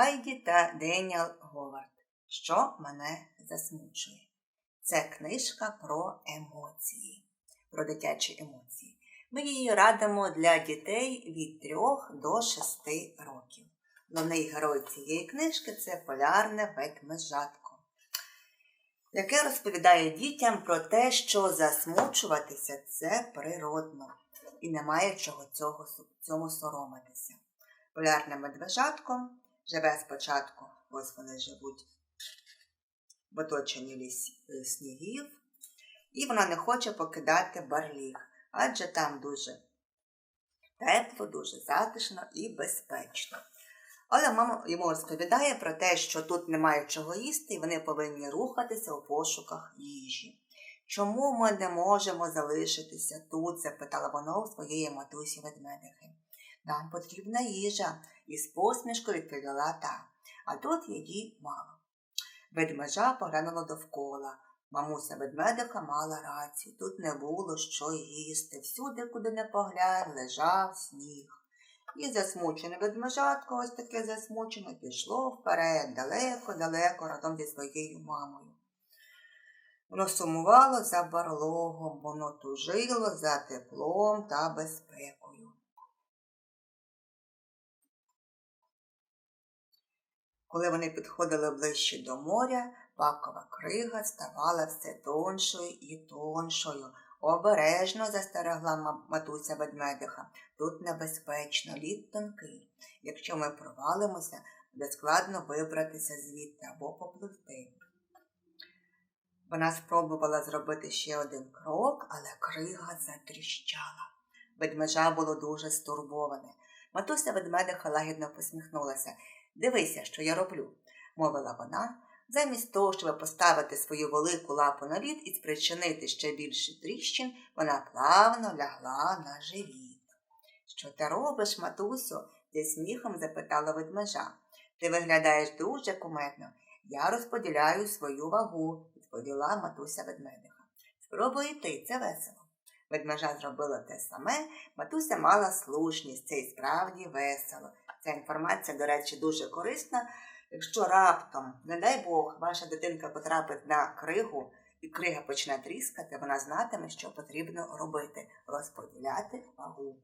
Гайді та Деніел Говард. Що мене засмучує? Це книжка про емоції, про дитячі емоції. Ми її радимо для дітей від 3 до 6 років. Головний герой цієї книжки це полярне ведмежатко, яке розповідає дітям про те, що засмучуватися це природно і немає чого цього, цьому соромитися. Полярне медвежатко живе спочатку, ось вони живуть в оточенні ліс, снігів, і вона не хоче покидати барліг, адже там дуже тепло, дуже затишно і безпечно. Але мама йому розповідає про те, що тут немає чого їсти, і вони повинні рухатися у пошуках їжі. Чому ми не можемо залишитися тут? запитала вона у своєї матусі ведмедихи. Нам потрібна їжа, із посмішкою відповіла та, а тут її мало. Ведмежа поглянула довкола. Мамуся ведмедиха мала рацію. Тут не було що їсти. Всюди, куди не поглянь, лежав сніг. І засмучене ведмежатко, ось таке засмучене, пішло вперед, далеко-далеко разом зі своєю мамою. Воно сумувало за барлогом, воно тужило за теплом та безпекою. Коли вони підходили ближче до моря, пакова крига ставала все тоншою і тоншою. Обережно застерегла матуся ведмедиха. Тут небезпечно, лід тонкий. Якщо ми провалимося, буде складно вибратися звідти або попливти. Вона спробувала зробити ще один крок, але крига затріщала. Ведмежа було дуже стурбоване. Матуся ведмедиха лагідно посміхнулася. Дивися, що я роблю, мовила вона. Замість того, щоб поставити свою велику лапу на лід і спричинити ще більше тріщин, вона плавно лягла на живіт. Що ти робиш, матусю? зі сміхом запитала ведмежа. Ти виглядаєш дуже кумедно. Я розподіляю свою вагу, відповіла матуся ведмедиха. Спробуй ти, це весело. Ведмежа зробила те саме, матуся мала слушність, це і справді весело. Ця інформація, до речі, дуже корисна. Якщо раптом, не дай Бог, ваша дитинка потрапить на кригу і крига почне тріскати, вона знатиме, що потрібно робити розподіляти вагу.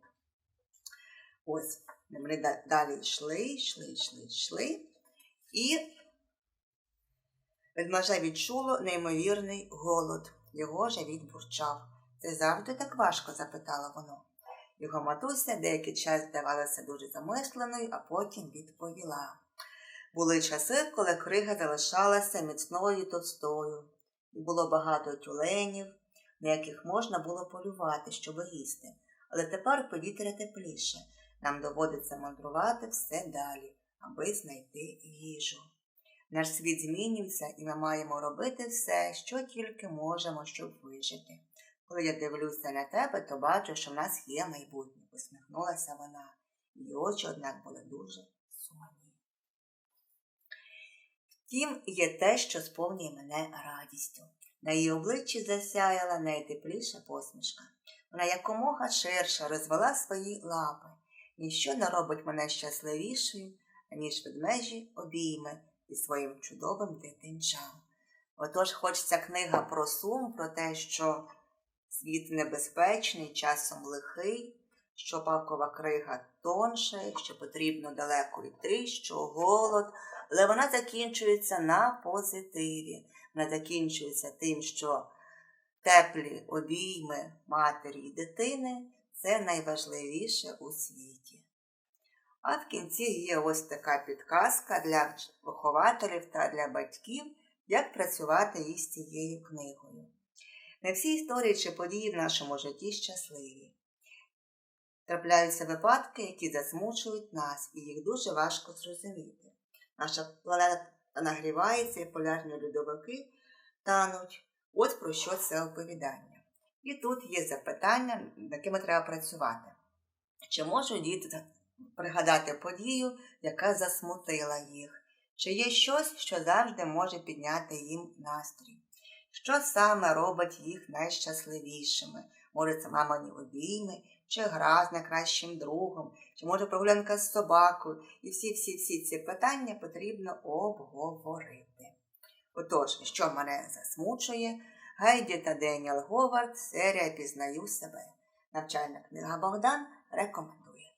Ось, вони далі йшли, йшли, йшли, йшли. І ведмежа відчуло неймовірний голод. Його живіт бурчав. Це завжди так важко? запитала воно. Його матуся деякий час здавалася дуже замисленою, а потім відповіла. Були часи, коли крига залишалася міцною товстою, і було багато тюленів, на яких можна було полювати, щоб їсти. Але тепер повітря тепліше. Нам доводиться мандрувати все далі, аби знайти їжу. Наш світ змінюється, і ми маємо робити все, що тільки можемо, щоб вижити. Коли я дивлюся на тебе, то бачу, що в нас є майбутнє, посміхнулася вона. Її очі, однак, були дуже сумні. Втім, є те, що сповнює мене радістю. На її обличчі засяяла найтепліша посмішка. Вона якомога ширше розвела свої лапи. Ніщо не робить мене щасливішою, аніж ведмежі обійми і своїм чудовим дитинчам. Отож, хоч ця книга про сум, про те, що світ небезпечний, часом лихий, що пакова крига тонше, що потрібно далеко йти, що голод, але вона закінчується на позитиві. Вона закінчується тим, що теплі обійми матері і дитини це найважливіше у світі. А в кінці є ось така підказка для вихователів та для батьків, як працювати із цією книгою. Не всі історії чи події в нашому житті щасливі. Трапляються випадки, які засмучують нас, і їх дуже важко зрозуміти. Наша планета нагрівається, і полярні льодовики тануть. Ось про що це оповідання. І тут є запитання, над якими треба працювати. Чи можуть діти пригадати подію, яка засмутила їх? Чи є щось, що завжди може підняти їм настрій? Що саме робить їх найщасливішими? Може, це мамині обійми, чи гра з найкращим другом, чи може прогулянка з собакою. І всі-всі-всі ці питання потрібно обговорити. Отож, що мене засмучує, Гайді та Деніел Говард, серія Пізнаю себе. Навчальна книга Богдан рекомендує.